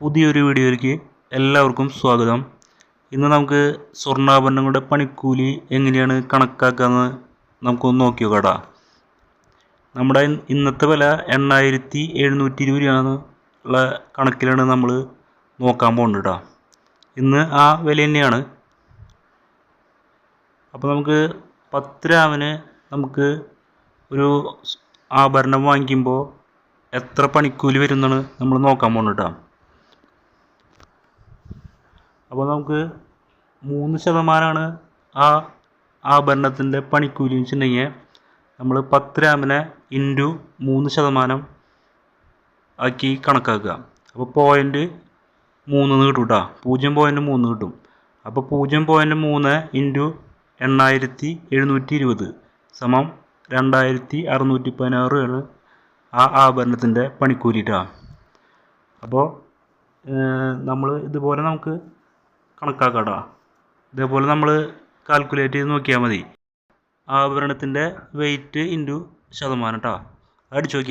പുതിയൊരു വീഡിയോയിലേക്ക് എല്ലാവർക്കും സ്വാഗതം. ഇന്ന് നമുക്ക് സ്വർണാഭരണങ്ങളുടെ പണിക്കൂലി എങ്ങനെയാണ് കണക്കാക്കാന്ന് നമുക്കൊന്ന് നോക്കി നോക്കടാ നമ്മുടെ ഇന്നത്തെ വില എണ്ണായിരത്തി എഴുന്നൂറ്റി ഇരുപത് രൂപയാണ് ഉള്ള കണക്കിലാണ് നമ്മൾ നോക്കാൻ പോകുന്നത് കേട്ടോ ഇന്ന് ആ വില തന്നെയാണ്. അപ്പോൾ നമുക്ക് പത്ത് രാവിന് നമുക്ക് ഒരു ആഭരണം വാങ്ങിക്കുമ്പോൾ എത്ര പണിക്കൂലി വരുന്നതാണ് നമ്മൾ നോക്കാൻ പോകുന്നത് കേട്ടോ അപ്പോൾ നമുക്ക് മൂന്ന് ശതമാനമാണ് ആ ആഭരണത്തിന്റെ പണിക്കൂലി വെച്ചിട്ടുണ്ടെങ്കിൽ നമ്മൾ പത്ത് ഗ്രാമിനെ ഇന്റു മൂന്ന് ശതമാനം ആക്കി കണക്കാക്കുക. അപ്പോൾ പോയിന്റ് മൂന്ന് എന്ന് കിട്ടും കേട്ടോ. പൂജ്യം പോയിന്റ് മൂന്ന് കിട്ടും. അപ്പോൾ പൂജ്യം പോയിന്റ് മൂന്ന് ഇന്റു എണ്ണായിരത്തി എഴുന്നൂറ്റി ഇരുപത് സമം രണ്ടായിരത്തി അറുന്നൂറ്റി പതിനാറാണ് ആ ആഭരണത്തിന്റെ പണിക്കൂലി ട്ടോ അപ്പോൾ നമ്മൾ ഇതുപോലെ നമുക്ക് കണക്കാക്കാം കേട്ടോ ഇതേപോലെ നമ്മൾ കാൽക്കുലേറ്റ് ചെയ്ത് നോക്കിയാൽ മതി. ആഭരണത്തിന്റെ വെയിറ്റ് ഇന്റു ശതമാനം കേട്ടോ അടിച്ചു നോക്കിയാൽ